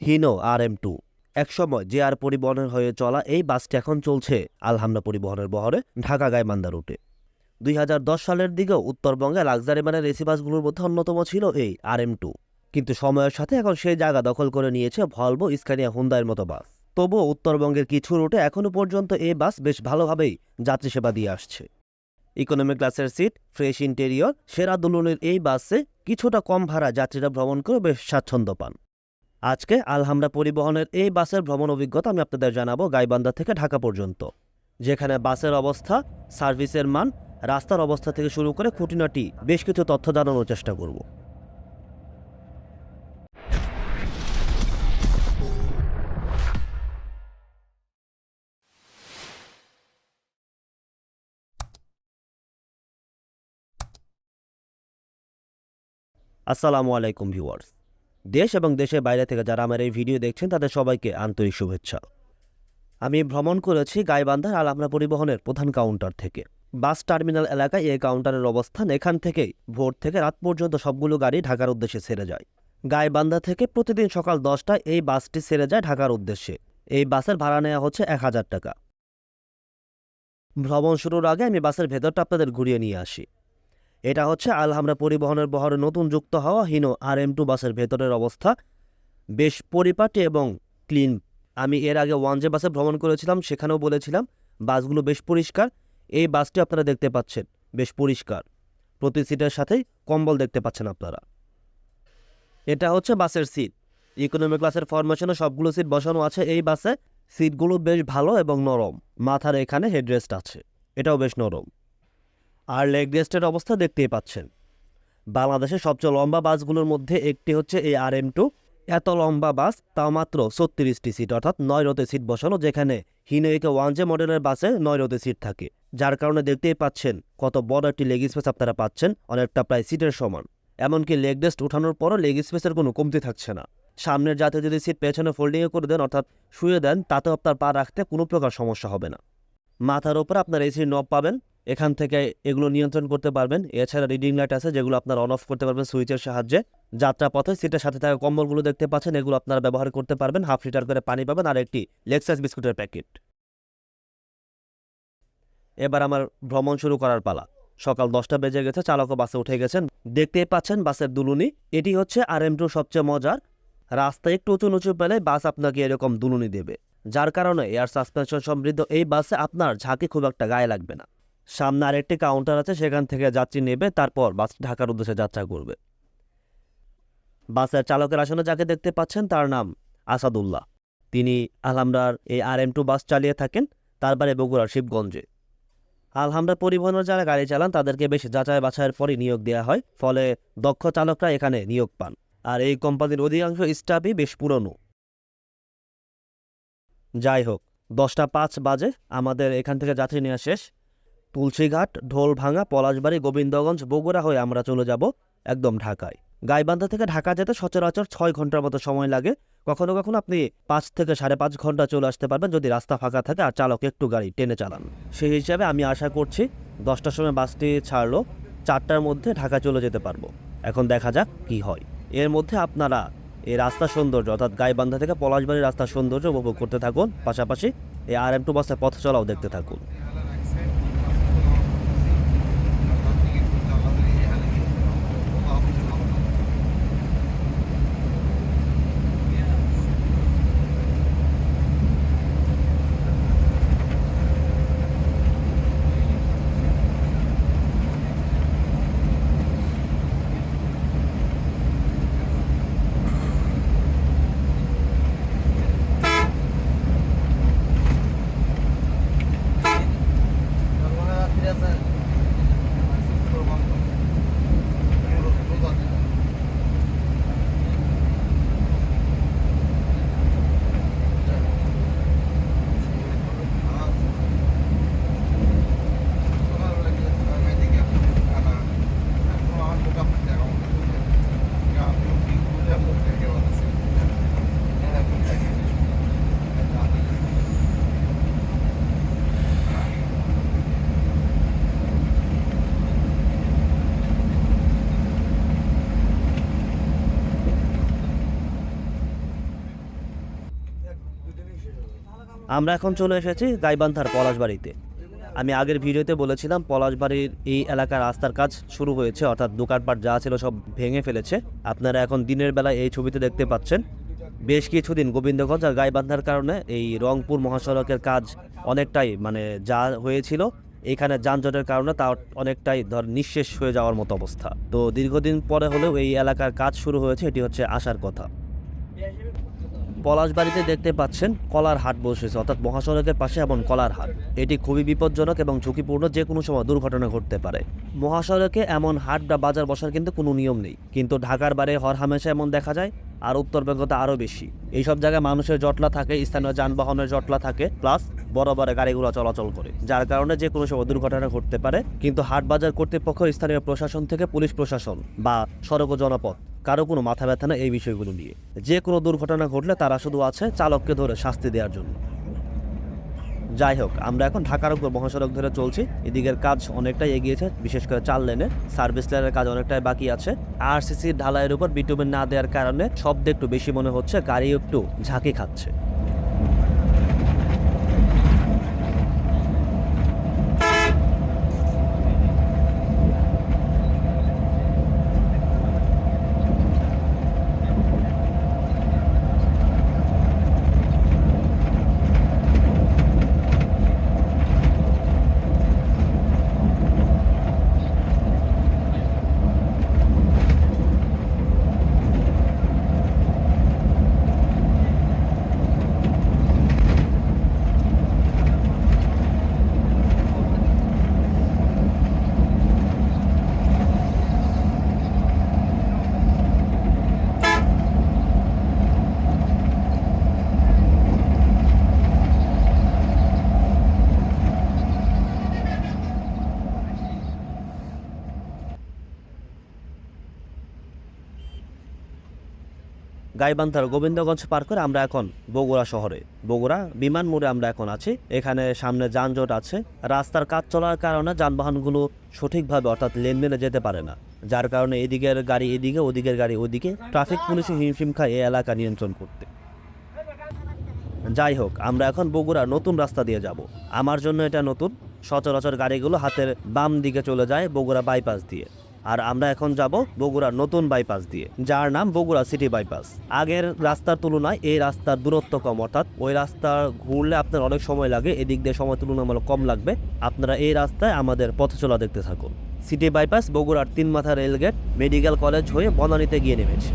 Hino আর M two. একসময় যে আর পরিবহনের হয়ে চলা এই বাসটি এখন চলছে আলহামরা পরিবহনের বহরে ঢাকা গাইবান্ধা রুটে। দুই হাজার দশ সালের দিকেও উত্তরবঙ্গে লাক্সারি মানের এসি বাসগুলোর মধ্যে অন্যতম ছিল এই আর এম টু। কিন্তু সময়ের সাথে এখন সেই জায়গা দখল করে নিয়েছে ভলভো, স্কানিয়া, হুন্দাইয়ের মতো বাস। তবুও উত্তরবঙ্গের কিছু রুটে এখনও পর্যন্ত এই বাস বেশ ভালোভাবেই যাত্রী সেবা দিয়ে আসছে। ইকোনমি ক্লাসের সিট, ফ্রেশ ইন্টেরিয়র, সেরা দুলনের এই বাসে কিছুটা কম ভাড়া যাত্রীরা ভ্রমণ করে বেশ স্বাচ্ছন্দ্য পান। আজকে আলহামরা পরিবহনের এই বাসের ভ্রমণ অভিজ্ঞতা আমি আপনাদের জানাব গাইবান্ধা থেকে ঢাকা পর্যন্ত, যেখানে বাসের অবস্থা, সার্ভিসের মান, রাস্তার অবস্থা থেকে শুরু করে খুঁটিনাটি বেশ কিছু তথ্য জানানোর চেষ্টা করব। আসসালামু আলাইকুম ভিউয়ার্স। দেশ এবং দেশের বাইরে থেকে যারা আমার এই ভিডিও দেখছেন, তাদের সবাইকে আন্তরিক শুভেচ্ছা। আমি ভ্রমণ করেছি গাইবান্ধার আলামরা পরিবহনের প্রধান কাউন্টার থেকে। বাস টার্মিনাল এলাকায় এই কাউন্টারের অবস্থান। এখান থেকেই ভোর থেকে রাত পর্যন্ত সবগুলো গাড়ি ঢাকার উদ্দেশ্যে ছেড়ে যায়। গাইবান্ধা থেকে প্রতিদিন সকাল দশটায় এই বাসটি ছেড়ে যায় ঢাকার উদ্দেশ্যে। এই বাসের ভাড়া নেওয়া হচ্ছে এক হাজার টাকা। ভ্রমণ শুরুর আগে আমি বাসের ভেতরটা আপনাদের ঘুরিয়ে নিয়ে আসি। এটা হচ্ছে আলহামরা পরিবহনের বহরে নতুন যুক্ত হওয়া হিনো আর এম টু বাসের ভেতরের অবস্থা। বেশ পরিপাটি এবং ক্লিন। আমি এর আগে ওয়ান জে বাসে ভ্রমণ করেছিলাম, সেখানেও বলেছিলাম, বাসগুলো বেশ পরিষ্কার। এই বাসটি আপনারা দেখতে পাচ্ছেন, বেশ পরিষ্কার। প্রতি সিটের সাথেই কম্বল দেখতে পাচ্ছেন আপনারা। এটা হচ্ছে বাসের সিট। ইকোনমি ক্লাসের ফরমেশনে সবগুলো সিট বসানো আছে এই বাসে। সিটগুলো বেশ ভালো এবং নরম। মাথার এখানে হেডরেস্ট আছে। এটাও বেশ নরম। আর লেগ রেস্টের অবস্থা দেখতেই পাচ্ছেন। বাংলাদেশের সবচেয়ে লম্বা বাসগুলোর মধ্যে একটি হচ্ছে এই আর এম টু। এত লম্বা বাস, তাও মাত্র ছত্রিশটি সিট, অর্থাৎ নয় রোতে সিট বসানো, যেখানে হিনোইকে ওয়ান জে মডেলের বাসে নয় রোতে সিট থাকে। যার কারণে দেখতেই পাচ্ছেন কত বড় একটি লেগ স্পেস আপনারা পাচ্ছেন, অনেকটা প্রায় সিটের সমান। এমনকি লেগ রেস্ট উঠানোর পরও লেগ স্পেসের কোনো কমতি থাকছে না। সামনের যাতে যদি সিট পেছনে ফোল্ডিংয়ে করে দেন, অর্থাৎ শুয়ে দেন, তাতেও আপনার পা রাখতে কোনো প্রকার সমস্যা হবে না। মাথার ওপর আপনার এসির নব পাবেন। এখান থেকে এগুলো নিয়ন্ত্রণ করতে পারবেন। এছাড়া রিডিং লাইট আছে, যেগুলো আপনার অন অফ করতে পারবেন সুইচের সাহায্যে। যাত্রা পথে সিটের সাথে থাকা কম্বলগুলো দেখতে পাচ্ছেন, এগুলো আপনারা ব্যবহার করতে পারবেন। হাফ লিটার করে পানি পাবেন আর একটি লেক্সাস বিস্কুটের প্যাকেট এবার আমার ভ্রমণ শুরু করার পালা। সকাল দশটা বেজে গেছে চালকও বাসে উঠে গেছেন। দেখতেই পাচ্ছেন বাসের দুলুনি। এটি হচ্ছে আর এম সবচেয়ে মজার। রাস্তায় একটু উঁচু নিচু পেলে বাস আপনাকে এরকম দুলুনি দেবে। যার কারণে এয়ার সাসপেনশন সমৃদ্ধ এই বাসে আপনার ঝাঁকি খুব একটা গায়ে লাগবে না। সামনে আরেকটি কাউন্টার আছে, সেখান থেকে যাত্রী নেবে, তারপর বাস ঢাকার উদ্দেশ্যে যাত্রা করবে। বাসের চালকের আসনে যাকে দেখতে পাচ্ছেন, তার নাম আসাদুল্লাহ। তিনি আলহামরার এই আর এম টু বাস চালিয়ে থাকেন তার বাড়ি বগুড়ার শিবগঞ্জে। আলহামরা পরিবহনের যারা গাড়ি চালান, তাদেরকে বেশ যাচাই বাছাইয়ের পরই নিয়োগ দেওয়া হয়, ফলে দক্ষ চালকরা এখানে নিয়োগ পান। আর এই কোম্পানির অধিকাংশ স্টাফই বেশ পুরনো। যাই হোক, দশটা পাঁচ বাজে আমাদের এখান থেকে যাত্রী নেওয়া শেষ। তুলসীঘাট, ঢোলভাঙা, পলাশবাড়ি, গোবিন্দগঞ্জ, বগুড়া হয়ে আমরা চলে যাব একদম ঢাকায়। গাইবান্ধা থেকে ঢাকা যেতে সচরাচর ছয় ঘণ্টার মতো সময় লাগে। কখনো কখনো আপনি পাঁচ থেকে সাড়ে পাঁচ ঘণ্টা চলে আসতে পারবেন যদি রাস্তা ফাঁকা থাকে আর চালক একটু গাড়ি টেনে চালান। সেই হিসাবে আমি আশা করছি দশটার সময় বাসটি ছাড়লো, চারটার মধ্যে ঢাকা চলে যেতে পারব। এখন দেখা যাক কি হয়। এর মধ্যে আপনারা এই রাস্তা সৌন্দর্য, অর্থাৎ গাইবান্ধা থেকে পলাশবাড়ির রাস্তার সৌন্দর্য উপভোগ করতে থাকুন। পাশাপাশি এই আর এম টু বাসের পথ চলাও দেখতে থাকুন। আমরা এখন চলে এসেছি গাইবান্ধার পলাশবাড়িতে। আমি আগের ভিডিওতে বলেছিলাম পলাশবাড়ির এই এলাকার রাস্তার কাজ শুরু হয়েছে, অর্থাৎ দোকানপাট যা ছিল সব ভেঙে ফেলেছে। আপনারা এখন দিনের বেলা এই ছবিতে দেখতে পাচ্ছেন, বেশ কিছুদিন গোবিন্দগঞ্জ আর গাইবান্ধার কারণে এই রংপুর মহাসড়কের কাজ অনেকটাই মানে যা হয়েছিল, এখানে যানজটের কারণে তা অনেকটাই ধর নিঃশেষ হয়ে যাওয়ার মতো অবস্থা। তো দীর্ঘদিন পরে হলেও এই এলাকার কাজ শুরু হয়েছে, এটি হচ্ছে আসার কথা। পলাশবাড়িতে দেখতে পাচ্ছেন কলার হাট বসেছে, অর্থাৎ মহাসড়কের পাশে এমন কলার হাট। এটি খুবই বিপজ্জনক এবং ঝুঁকিপূর্ণ যে কোনো সময় দুর্ঘটনা ঘটতে পারে। মহাসড়কে এমন হাট বা বাজার বসার কিন্তু কোনো নিয়ম নেই, কিন্তু ঢাকার বাইরে হর হামেশা এমন দেখা যায়, আর উত্তরবঙ্গতে আরও বেশি। এইসব জায়গায় মানুষের জটলা থাকে, স্থানীয় যানবাহনের জটলা থাকে, প্লাস বড় বড় গাড়িগুলো চলাচল করে, যার কারণে যে কোনো সময় দুর্ঘটনা ঘটতে পারে। কিন্তু হাট বাজার কর্তৃপক্ষ স্থানীয় প্রশাসন থেকে পুলিশ প্রশাসন বা সড়ক ও জনপথ কারও কোনো মাথা ব্যথা না এই বিষয়গুলো নিয়ে। যে কোনো দুর্ঘটনা ঘটলে তারা শুধু আছে চালককে ধরে শাস্তি দেওয়ার জন্য। যাই হোক, আমরা এখন ঢাকার উপর মহাসড়ক ধরে চলছি। এদিকের কাজ অনেকটাই এগিয়েছে বিশেষ করে চার লেনে। সার্ভিস লাইনের কাজ অনেকটাই বাকি আছে। আর সিসির ঢালাইয়ের উপর বিটুমিন না দেওয়ার কারণে শব্দ একটু বেশি মনে হচ্ছে গাড়ি একটু ঝাঁকি খাচ্ছে। গাইবান্ধার গোবিন্দগঞ্জ পার করে আমরা এখন বগুড়া শহরে। বগুড়া বিমান মোড়ে আমরা এখন আছি। এখানে সামনে যানজট আছে। রাস্তার কাজ চলার কারণে যানবাহনগুলো সঠিকভাবে অর্থাৎ লেনদেনে যেতে পারে না। যার কারণে এদিকের গাড়ি এদিকে, ওদিকের গাড়ি ওদিকে। ট্রাফিক পুলিশে হিমশিম খায় এই এলাকা নিয়ন্ত্রণ করতে। যাই হোক, আমরা এখন বগুড়ার নতুন রাস্তা দিয়ে যাব। আমার জন্য এটা নতুন। সচরাচর গাড়িগুলো হাতের বাম দিকে চলে যায় বগুড়া বাইপাস দিয়ে। আর আমরা এখন যাব বগুড়ার নতুন বাইপাস দিয়ে, যার নাম বগুড়া সিটি বাইপাস আগের রাস্তার তুলনায় এই রাস্তার দূরত্ব কম, অর্থাৎ ওই রাস্তা ঘুরলে আপনার অনেক সময় লাগে, এদিক দিয়ে সময় তুলনামূলক কম লাগবে। আপনারা এই রাস্তায় আমাদের পথ চলা দেখতে থাকুন। সিটি বাইপাস বগুড়ার তিন মাথা রেলগেট মেডিকেল কলেজ হয়ে বনানীতে গিয়ে নেমেছে।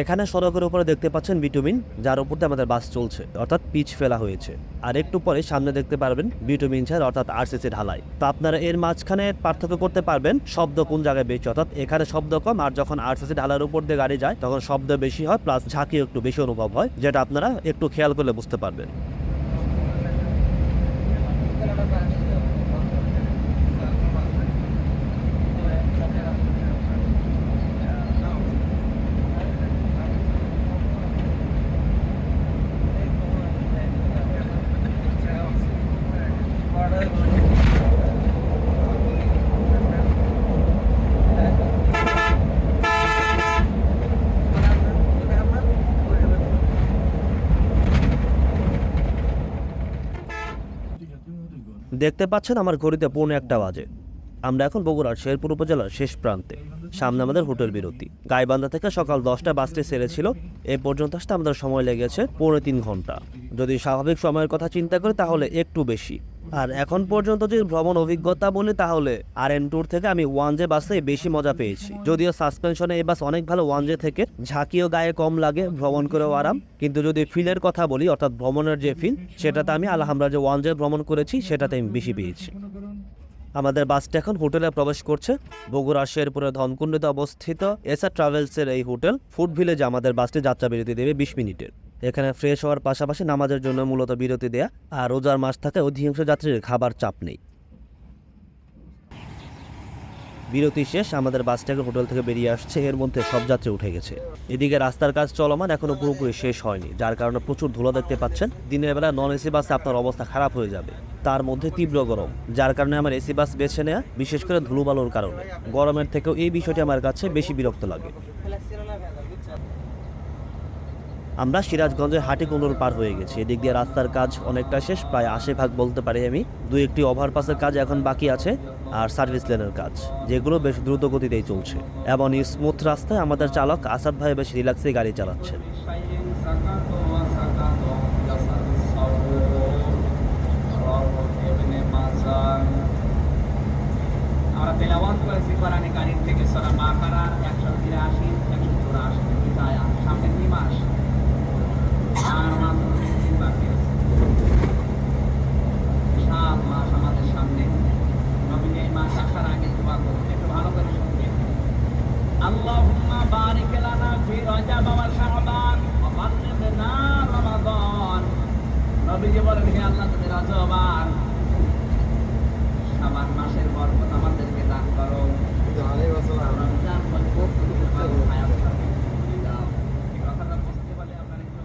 এখানে সড়কের উপরে দেখতে পাচ্ছেন বিটুমিন, যার উপর দিয়ে আমাদের বাস চলছে, অর্থাৎ পিচ ফেলা হয়েছে। আর একটু পরে সামনে দেখতে পারবেন বিটুমিন ছাড় অর্থাৎ আরসিসি ঢালাই। তো আপনারা এর মাঝখানে পার্থক্য করতে পারবেন, শব্দ কোন জায়গায় বেশি, অর্থাৎ এখানে শব্দ কম, আর যখন আরসিসি ঢালার উপর দিয়ে গাড়ি যায়, তখন শব্দ বেশি হয়, প্লাস ঝাঁকি একটু বেশি অনুভব হয়, যেটা আপনারা একটু খেয়াল করলে বুঝতে পারবেন। দেখতে পাচ্ছেন আমার ঘড়িতে পৌনে একটা বাজে। আমরা এখন বগুড়ার শেরপুর উপজেলার শেষ প্রান্তে। সামনে আমাদের হোটেল বিরতি। গাইবান্ধা থেকে সকাল দশটা বাসটি ছেড়েছিল এ পর্যন্ত আসতে আমাদের সময় লেগেছে পৌনে তিন ঘণ্টা। যদি স্বাভাবিক সময়ের কথা চিন্তা করি, তাহলে একটু বেশি। আর এখন পর্যন্ত যদি ভ্রমণ অভিজ্ঞতা বলি তাহলে আর এন ট্যুর থেকে আমি ওয়ান জে বাসে বেশি মজা পেয়েছি। যদিও সাসপেনশনে এই বাস অনেক ভালো ওয়ান জে থেকে, ঝাঁকিও গায়ে কম লাগে, ভ্রমণ করেও আরাম। কিন্তু যদি ফিলের কথা বলি, অর্থাৎ ভ্রমণের যে ফিল সেটাতে আমি আলহামরা যে ওয়ান জে ভ্রমণ করেছি, সেটাতে আমি বেশি পেয়েছি। আমাদের বাসটা এখন হোটেলে প্রবেশ করছে। বগুড়া, শেরপুরে, ধনকুণ্ডতে অবস্থিত এসা ট্রাভেলসের এই হোটেল ফুড ভিলেজে আমাদের বাসটি যাত্রা বিরতি দেবে বিশ মিনিটের। এখানে ফ্রেশ হওয়ার পাশাপাশি নামাজের জন্য মূলত বিরতি দেয়া আর রোজার মাস থাকে, অধিকাংশ যাত্রীর খাবার চাপ নেই। বিরতি শেষ, আমাদের বাসটাকে হোটেল থেকে বেরিয়ে আসছে, এর মধ্যে সব যাত্রী উঠে গেছে। এদিকে রাস্তার কাজ চলমান, এখনও পুরোপুরি শেষ হয়নি, যার কারণে প্রচুর ধুলো দেখতে পাচ্ছেন। দিনের বেলা নন এসি বাসে আপনার অবস্থা খারাপ হয়ে যাবে। তার মধ্যে তীব্র গরম, যার কারণে আমার এসি বাস বেছে নেওয়া বিশেষ করে ধুলোবালোর কারণে। গরমের থেকেও এই বিষয়টি আমার কাছে বেশি বিরক্ত লাগে। আমরা সিরাজগঞ্জের হাটিকুণ্ডুর পার হয়ে গেছি। এদিক দিয়ে রাস্তার কাজ অনেকটা শেষ, প্রায় আশি ভাগ বলতে পারি আমি। দু একটি ওভারপাসের কাজ এখন বাকি আছে আর সার্ভিস লেনের কাজ, যেগুলো বেশ দ্রুত গতিতেই চলছে। এবং স্মুথ রাস্তায় আমাদের চালক আসাদ ভাই বেশ রিল্যাক্সে গাড়ি চালাচ্ছেন। আমরা তেলাওয়াত করেছি কোরআনে কারিম থেকে সূরা বাকারা 183 184 দুইটা আয়াত সামনে দুই মাস আর মাত্র তিন দিন বাকি আছে সাত মাস আমাদের সামনে নবীন এই মাস আসার আগে দোয়া করুন একটু ভালো করে শুনবেন আল্লাহুম্মা বারিক লানা ফি রজব ওয়া শাবান ওয়া বাল্লিগনা রমাদান নবীজি বলেন হে আল্লাহ তুমি রজব আর শাবান মাসের বরকত আমাদেরকে দান করো রমজান মাস খুব ভালো হায়াত থাকে দাও এই কথাটা বুঝতে পারলে আপনার একটু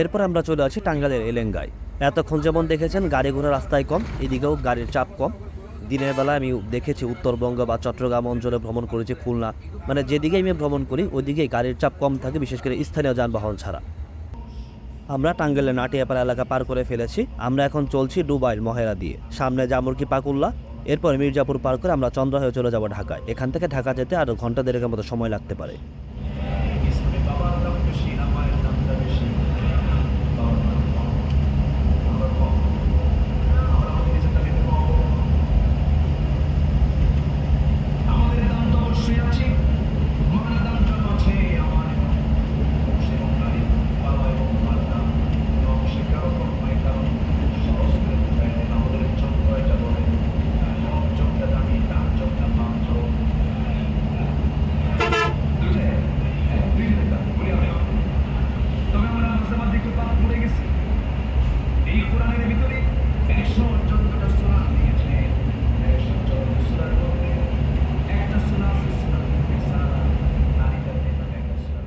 এরপর আমরা চলে আসি টাঙ্গাইলের এলেঙ্গায়। এতক্ষণ যেমন দেখেছেন, গাড়ি ঘোড়া রাস্তায় কম, এদিকেও গাড়ির চাপ কম। দিনের বেলা আমি দেখেছি উত্তরবঙ্গ বা চট্টগ্রাম অঞ্চলে ভ্রমণ করেছি খুলনা। মানে যেদিকে আমি ভ্রমণ করি ওইদিকে গাড়ির চাপ কম থাকে, বিশেষ করে স্থানীয় যানবাহন ছাড়া। আমরা টাঙ্গাইলের নাটিয়াপাড়া এলাকা পার করে ফেলেছি। আমরা এখন চলছি ডুবাইল মহেরা দিয়ে। সামনে জামুরকি পাকুল্লা, এরপর মির্জাপুর পার করে আমরা চন্দ্র হয়ে চলে যাব ঢাকায়। এখান থেকে ঢাকা যেতে আরও ঘণ্টা দেড়েকের মতো সময় লাগতে পারে আমাদের দাম তো অবশ্যই আছে মানা দামটা আছে আমার এবং নারী বাবা এবং মার দাম এবং সে কারও কর্মায় কারণ সহজ করে বুঝাই দেন আমাদের চক্র এটা বলে সব চোখটা দামি তার চোখটা পাঁচ চোখ তবে আমরা মাঝে মাঝে একটু পাপ পড়ে গেছি এই কোরআনের ভিতরে একশো চোদ্দটা সুরা দিয়েছে একশো চোদ্দ সুরার মধ্যে একটা সুরা আছে সুরা নিসা নারীদের ব্যাপারে একটা সুরা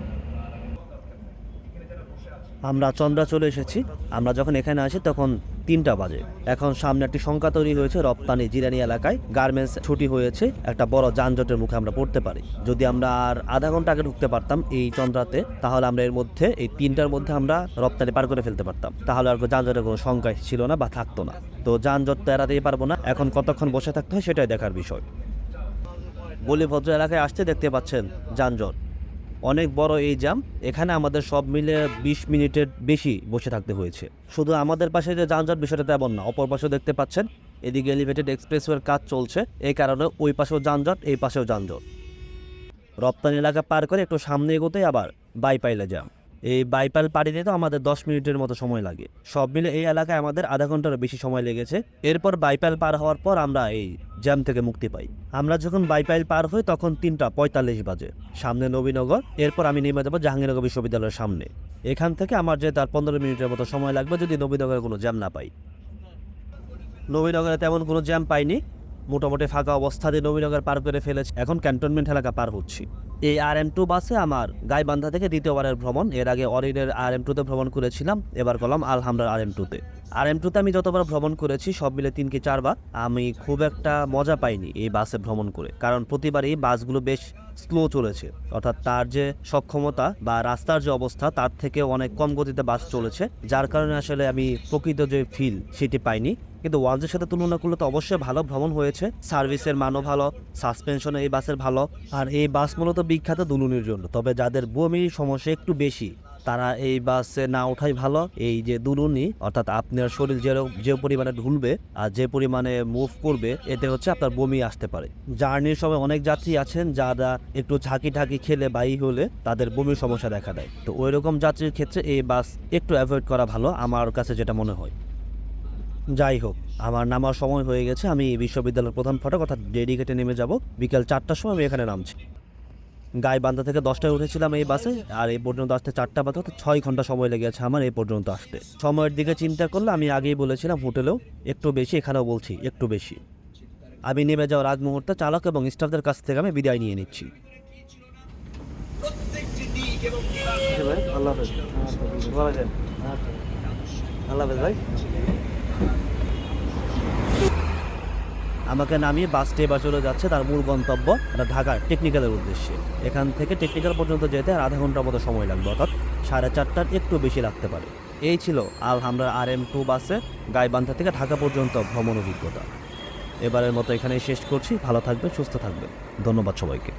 এখানে যারা বসে আছে আমরা চন্দ্রা চলে এসেছি। আমরা যখন এখানে আসি তখন তিনটা বাজে। এখন সামনে একটি শঙ্কা তৈরি হয়েছে, রপ্তানি জিরানি এলাকায় গার্মেন্টস ছুটি হয়েছে, একটা বড় যানজটের মুখে আমরা পড়তে পারি। যদি আমরা আর আধা ঘণ্টা আগে ঢুকতে পারতাম এই চন্দ্রাতে, তাহলে আমরা এর মধ্যে, এই তিনটার মধ্যে আমরা রপ্তানি পার করে ফেলতে পারতাম। তাহলে আর যানজটের কোনো শঙ্কা ছিল না বা থাকতো না। তো যানজট তো এড়াতেই পারব না। এখন কতক্ষণ বসে থাকতে হয় সেটাই দেখার বিষয়। বলিভদ্র এলাকায় আসতে দেখতে পাচ্ছেন যানজট। অনেক বড় এই জাম এখানে আমাদের সব মিলে বিশ মিনিটের বেশি বসে থাকতে হয়েছে। শুধু আমাদের পাশে যে যানজট বিষয়টা তেমন না, অপর পাশেও দেখতে পাচ্ছেন, এদিকে এলিভেটেড এক্সপ্রেসওয়ের কাজ চলছে, এই কারণে ওই পাশেও যানজট, এই পাশেও যানজট। রপ্তানি এলাকা পার করে একটু সামনে এগোতেই আবার বাইপাইলে জ্যাম এই বাইপাল পাড়ি দিতে আমাদের দশ মিনিটের মতো সময় লাগে। সব মিলে এই এলাকায় আমাদের আধা ঘন্টারও বেশি সময় লেগেছে। এরপর বাইপাল পার হওয়ার পর আমরা এই জ্যাম থেকে মুক্তি পাই। আমরা যখন বাইপাইল পার হই তখন তিনটা পঁয়তাল্লিশ বাজে। সামনে নবীনগর, এরপর আমি নেমে যাব জাহাঙ্গীরনগর বিশ্ববিদ্যালয়ের সামনে। এখান থেকে আমার যে তার পনেরো মিনিটের মতো সময় লাগবে যদি নবীনগরে কোনো জ্যাম না পাই। নবীনগরে তেমন কোনো জ্যাম পাইনি। মোটামুটি ফাঁকা অবস্থাতে নবীনগর পার করে ফেলেছি। এখন ক্যান্টনমেন্ট এলাকা পার হচ্ছি। এই আর এম টু বাসে আমার গাইবান্ধা থেকে দ্বিতীয়বারের ভ্রমণ। এর আগে অরিনের আর এম টুতে ভ্রমণ করেছিলাম, এবার করলাম আলহামরার আর এম টুতে আর এম টুতে আমি যতবার ভ্রমণ করেছি, সব মিলে তিন কি চারবার। আমি খুব একটা মজা পাইনি এই বাসে ভ্রমণ করে, কারণ প্রতিবারই বাসগুলো বেশ স্লো চলেছে। অর্থাৎ তার যে সক্ষমতা বা রাস্তার যে অবস্থা, তার থেকে অনেক কম গতিতে বাস চলেছে, যার কারণে আসলে আমি প্রকৃত যে ফিল সেটি পাইনি। কিন্তু ওয়ানজের সাথে তুলনা করলে তো অবশ্যই ভালো ভ্রমণ হয়েছে। সার্ভিসের মানও ভালো, সাসপেনশন এই বাসের ভালো, আর এই বাস মূলত বিখ্যাত দুলুনির জন্য। তবে যাদের বমির সমস্যা একটু বেশি, তারা এই বাসে না ওঠাই ভালো। এই যে দুলুনি, অর্থাৎ আপনার শরীর যে যে পরিমাণে ঢুলবে আর যে পরিমাণে মুভ করবে, এতে হচ্ছে আপনার বমি আসতে পারে। জার্নির সময় অনেক যাত্রী আছেন যারা একটু ঝাঁকি ঢাকি খেলে বাই হলে তাদের বমির সমস্যা দেখা দেয়। তো ওই রকম যাত্রীর ক্ষেত্রে এই বাস একটু অ্যাভয়েড করা ভালো, আমার কাছে যেটা মনে হয়। যাই হোক, আমার নামার সময় হয়ে গেছে, আমি বিশ্ববিদ্যালয়ের প্রধান ফটক অর্থাৎ ডেডিকেটে নেমে যাব। বিকাল চারটার সময় আমি এখানে নামছি। গায়ে গাইবান্ধা থেকে দশটায় উঠেছিলাম এই বাসে, আর এই পর্যন্ত আসতে চারটা বাজে অর্থাৎ ছয় ঘণ্টা সময় লেগে লেগেছে আমার এই পর্যন্ত আসতে। সময়ের দিকে চিন্তা করলে আমি আগেই বলেছিলাম হোটেলেও একটু বেশি, এখানেও বলছি একটু বেশি। আমি নেমে যাওয়ার আগ মুহূর্তে চালক এবং স্টাফদের কাছ থেকে আমি বিদায় নিয়ে নিচ্ছি। আল্লাহ হাফেজ আল্লাহ হাফেজ ভাই? আমাকে নামিয়ে বাসটি এবার চলে যাচ্ছে তার মূল গন্তব্য এটা ঢাকার টেকনিক্যালের উদ্দেশ্যে। এখান থেকে টেকনিক্যাল পর্যন্ত যেতে আর আধা ঘণ্টার মতো সময় লাগবে, অর্থাৎ সাড়ে চারটার একটু বেশি লাগতে পারে। এই ছিল আলহামরা আর এম টু বাসে গাইবান্ধা থেকে ঢাকা পর্যন্ত ভ্রমণ অভিজ্ঞতা। এবারের মতো এখানেই শেষ করছি, ভালো থাকবেন, সুস্থ থাকবেন। ধন্যবাদ সবাইকে।